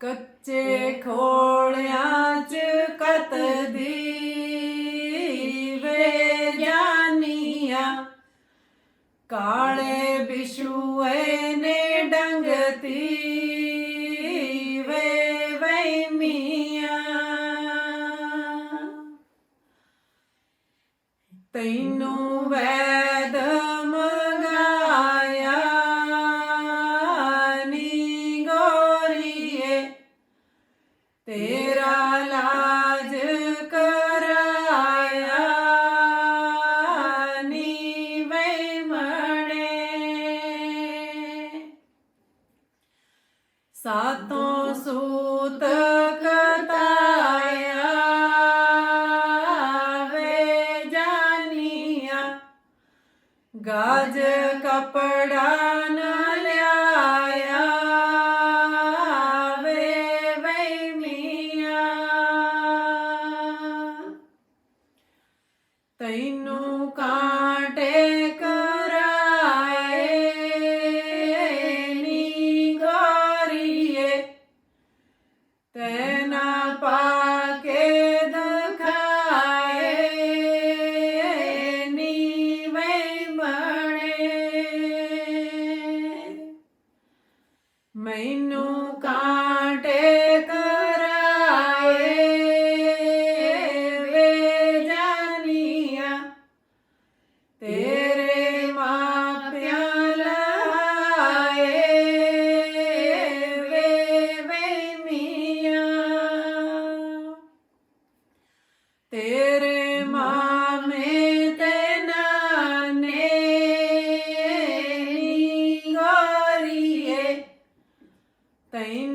ਕੱਚੇ ਖੋਲਿਆਂ ਚ ਕਤਦੀ ਵੇ ਜਾਨੀਆਂ। ਕਾਲੇ ਬਿਸ਼ੂਏ ਨੇ ਡੰਗਤੀ ਵੇ ਵੇ ਮੀਆਂ ਤੈਨੂੰ ਵੈਦ ਤੇਰਾ ਲਾਜ ਕਰਾਇਆ ਨੀ ਵੇ ਮਣੇ। ਸਾਤੋਂ ਸੂਤ ਕਤਾਇਆ ਵੇ ਜਾਨੀਆਂ। ਗਾਜ ਕਪੜਾ ਨ ਲਿਆਇਆ ਤੈਨੂੰ ਕਾਂਟੇ ਕਰਾਏ ਨੀ ਗੋਰੀਏ। ਤੈਨਾ ਪਾ ਕੇ ਦਖਾਏ ਨੀ ਮੈਂ ਮਣੇ। ਮੈਨੂੰ ਤੇਰੇ ਮਾਪਿਆਂ ਲਾਏ ਵੇ ਵੇ ਮੀਆਂ। ਤੇਰੇ ਮਾਮੇ ਤੇ ਨਾਨੇ ਨੀ ਗੋਰੀਏ। ਤੈਨੂੰ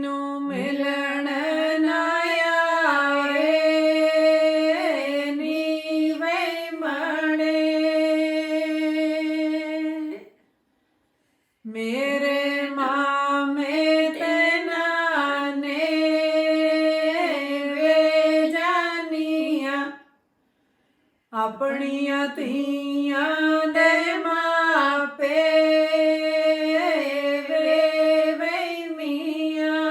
ਮੇਰੇ ਮਾਮੇ ਤੇ ਨਾਨੇ ਵੇ ਜਾਨੀਆਂ ਆਪਣੀਆਂ ਧੀਆਂ ਦੇ ਮਾਪੇ ਵੇ ਵੇ ਮੀਆਂ।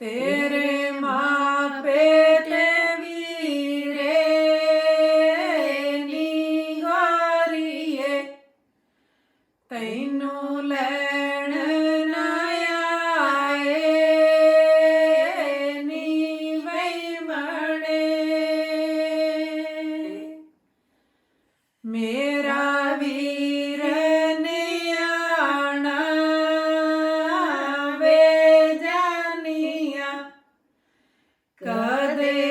ਤੇਰੇ मेरा वीर ने आना वे जानिया कदे